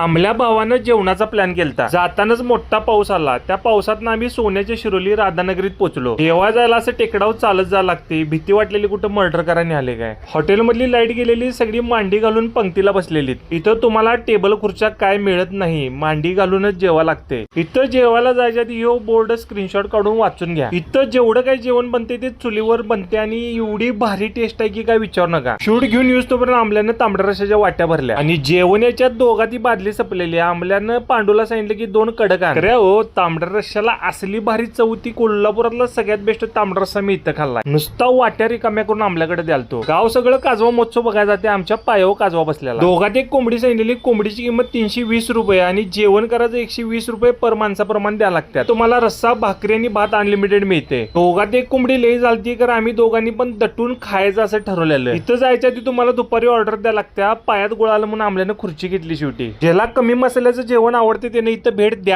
आमल्या भावानं जेवणाचा प्लॅन केलता. जातानाच मोठा पाऊस आला. त्या पावसात आम्ही सोन्याच्या शिरोली राधानगरीत पोहोचलो जेव्हा जायला असं टेकडाव चालत जायला लागते. भीती वाटलेली कुठं मर्डर करायला आले काय? हॉटेलमधली लाइट गेलेली सगळी मांडी घालून पंक्तीला बसलेली इथं तुम्हाला टेबल खुर्च्या काय मिळत नाही. मांडी घालूनच जेवा लागते. इथं जेवायला जायच्या आधी ह्यो बोर्ड स्क्रीनशॉट काढून वाचून घ्या. इथं जेवढं काय जेवण बनते ते चुलीवर बनते आणि एवढी भारी टेस्ट आहे की काय विचारू नका. शूट घेऊन येऊस तोपर्यंत आंबल्यानं तांबड्या रशाच्या वाट्या भरल्या. आणि जेवण याच्यात दोघा ती बादली संपलेली आंबल्यानं पांडूला सांगितलं की दोन कडक आण. हो तांबड्या रश्याला असली भारी चौथी कोल्हापुरातला सगळ्यात बेस्ट तांबडा रस्सा मी इथं खाल्ला नुसता वाट्या रिकाम्या करून आंबल्याकडे द्यालतो. गाव सगळं काजवा महोत्सव बघायला जाते आमच्या पायावर काजवा बसलेला. दोघात एक कोंबडी सांगितलेली कोंबडीची किंमत तीनशे वीस रुपये आणि जेवण करायचं एकशे वीस रुपये पर माणसाप्रमाणे द्यावं लागतात. तुम्हाला रस्सा भाकरी आणि भात अनलिमिटेड मिळते. दोघात एक कोंबडी लई झालती तर आम्ही दोघांनी पण दटून खायचं असं ठरवलेलं. इथं जायच्या आधी तुम्हाला दुपारी ऑर्डर द्या लागत्या पायात गोळाला म्हणून आमल्यानं खुर्ची घेतली शेवटी. ज्याला कमी मसाल्याचं जेवण आवडते त्याने इथं भेट द्या.